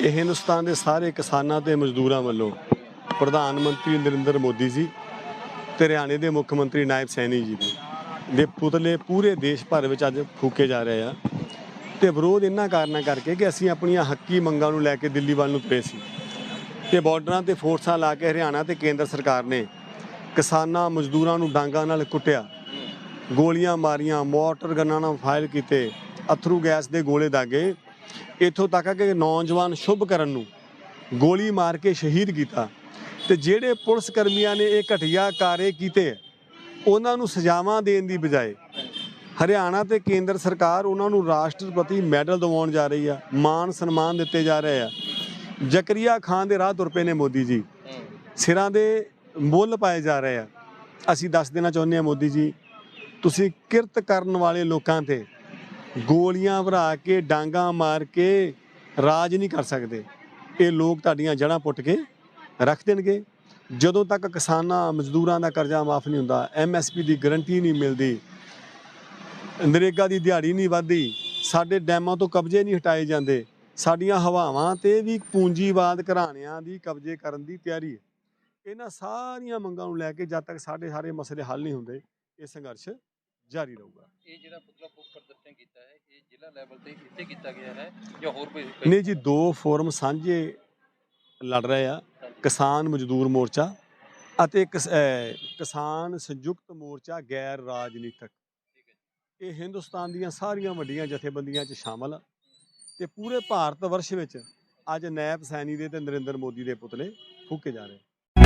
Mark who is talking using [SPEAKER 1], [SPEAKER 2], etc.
[SPEAKER 1] ਇਹ ਹਿੰਦੁਸਤਾਨ ਦੇ ਸਾਰੇ ਕਿਸਾਨਾਂ ਤੇ ਮਜ਼ਦੂਰਾਂ ਵੱਲੋਂ ਪ੍ਰਧਾਨ ਮੰਤਰੀ ਨਰਿੰਦਰ ਮੋਦੀ ਜੀ ਤੇ ਹਰਿਆਣੇ ਦੇ ਮੁੱਖ ਮੰਤਰੀ ਨਾਇਬ ਸੈਣੀ ਜੀ ਦੇ। ਦੇ ਪੁਤਲੇ ਪੂਰੇ ਦੇਸ਼ ਭਰ ਵਿੱਚ ਅੱਜ ਫੂਕੇ ਜਾ ਰਹੇ ਆ। ਤੇ ਵਿਰੋਧ ਇਹਨਾਂ ਕਾਰਨਾਂ ਕਰਕੇ ਕਿ ਅਸੀਂ ਆਪਣੀਆਂ ਹੱਕੀ ਮੰਗਾਂ ਨੂੰ ਲੈ ਕੇ ਦਿੱਲੀ ਵੱਲ ਨੂੰ ਤੁਰੇ ਸੀ। ਤੇ ਬਾਰਡਰਾਂ ਤੇ ਫੋਰਸਾਂ ਲਾ ਕੇ ਹਰਿਆਣਾ ਤੇ ਕੇਂਦਰ ਸਰਕਾਰ ਨੇ ਕਿਸਾਨਾਂ, ਮਜ਼ਦੂਰਾਂ ਨੂੰ ਡਾਂਗਾਂ ਨਾਲ ਕੁੱਟਿਆ। ਗੋਲੀਆਂ ਮਾਰੀਆਂ ਮੋਟਰ ਗੰਨਾਂ ਨਾਲ ਫਾਇਰ ਕੀਤੇ, ਅਥਰੂ ਗੈਸ ਦੇ ਗੋਲੇ ਦਾਗੇ। ਇੱਥੋਂ ਤੱਕ ਕਿ ਨੌਜਵਾਨ ਸ਼ੁਭ ਕਰਨ ਨੂੰ ਗੋਲੀ ਮਾਰ ਕੇ ਸ਼ਹੀਦ ਕੀਤਾ। ਤੇ ਜਿਹੜੇ ਪੁਲਿਸ ਕਰਮੀਆਂ ਨੇ ਇਹ ਘਟੀਆ ਕਾਰੇ ਕੀਤੇ, ਉਹਨਾਂ ਨੂੰ ਸਜ਼ਾਵਾਂ ਦੇਣ ਦੀ ਬਜਾਏ ਹਰਿਆਣਾ ਤੇ ਕੇਂਦਰ ਸਰਕਾਰ ਉਹਨਾਂ ਨੂੰ ਰਾਸ਼ਟਰਪਤੀ ਮੈਡਲ ਦਿਵਾਉਣ ਜਾ ਰਹੀ ਆ ਮਾਨ ਸਨਮਾਨ ਦਿੱਤੇ ਜਾ ਰਹੇ ਆ। ਜ਼ਕਰੀਆ ਖਾਨ ਦੇ ਰਾਹ ਤੁਰ ਪਏ ਨੇ ਮੋਦੀ ਜੀ। ਸਿਰਾਂ ਦੇ ਮੁੱਲ ਪਾਏ ਜਾ ਰਹੇ ਆ। ਅਸੀਂ ਦੱਸ ਦੇਣਾ ਚਾਹੁੰਦੇ ਹਾਂ ਮੋਦੀ ਜੀ, ਤੁਸੀਂ ਕਿਰਤ ਕਰਨ ਵਾਲੇ ਲੋਕਾਂ ਤੇ ਗੋਲੀਆਂ ਭਰਾ ਕੇ, ਡਾਂਗਾ ਮਾਰ ਕੇ ਰਾਜ ਨਹੀਂ ਕਰ ਸਕਦੇ। ਇਹ ਲੋਕ ਤੁਹਾਡੀਆਂ ਜੜ੍ਹਾਂ ਪੁੱਟ ਕੇ ਰੱਖ ਦੇਣਗੇ। ਜਦੋਂ ਤੱਕ ਕਿਸਾਨਾਂ, ਮਜ਼ਦੂਰਾਂ ਦਾ ਕਰਜ਼ਾ ਮਾਫ ਨਹੀਂ ਹੁੰਦਾ ਐਮਐਸਪੀ ਦੀ ਗਾਰੰਟੀ ਨਹੀਂ ਮਿਲਦੀ, ਨਰੇਗਾ ਦੀ ਦਿਹਾੜੀ ਨਹੀਂ ਵੱਧਦੀ, ਸਾਡੇ ਡੈਮਾਂ ਤੋਂ ਕਬਜ਼ੇ ਨਹੀਂ ਹਟਾਏ ਜਾਂਦੇ, ਸਾਡੀਆਂ ਹਵਾਵਾਂ ਤੇ ਵੀ ਪੂੰਜੀਵਾਦ ਘਰਾਣਿਆਂ ਦੀ ਕਬਜ਼ੇ ਕਰਨ ਦੀ ਤਿਆਰੀ ਹੈ। ਇਹਨਾਂ ਸਾਰੀਆਂ ਮੰਗਾਂ ਨੂੰ ਲੈ ਕੇ ਜਦ ਤੱਕ ਸਾਡੇ ਸਾਰੇ ਮਸਲੇ ਹੱਲ ਨਹੀਂ ਹੁੰਦੇ, ਇਹ ਸੰਘਰਸ਼ ਜਾਰੀ ਰਹੂਗਾ।
[SPEAKER 2] ਇਹ ਜਿਹੜਾ ਪੁਤਲਾ ਫੂਕ ਪ੍ਰਦਰਸ਼ਨ ਕੀਤਾ ਹੈ ਇਹ ਜ਼ਿਲ੍ਹਾ ਲੈਵਲ ਤੇ ਇੱਥੇ ਕੀਤਾ ਗਿਆ ਹੈ ਜਾਂ ਹੋਰ ਕੋਈ
[SPEAKER 1] ਨਹੀਂ ਜੀ ਦੋ ਫੋਰਮ ਸਾਂਝੇ ਲੜ ਰਹੇ ਆ ਕਿਸਾਨ ਮਜ਼ਦੂਰ ਮੋਰਚਾ ਅਤੇ ਕਿਸਾਨ ਸੰਯੁਕਤ ਮੋਰਚਾ ਗੈਰ ਰਾਜਨੀਤਿਕ। ਇਹ ਹਿੰਦੁਸਤਾਨ ਦੀਆਂ ਸਾਰੀਆਂ ਵੱਡੀਆਂ ਜਥੇਬੰਦੀਆਂ 'ਚ ਸ਼ਾਮਲ ਆ ਤੇ ਪੂਰੇ ਭਾਰਤ ਵਰਸ਼ ਵਿੱਚ ਅੱਜ ਨੈਬ ਸੈਣੀ ਦੇ ਤੇ ਨਰਿੰਦਰ ਮੋਦੀ ਦੇ ਪੁਤਲੇ ਫੂਕੇ ਜਾ ਰਹੇ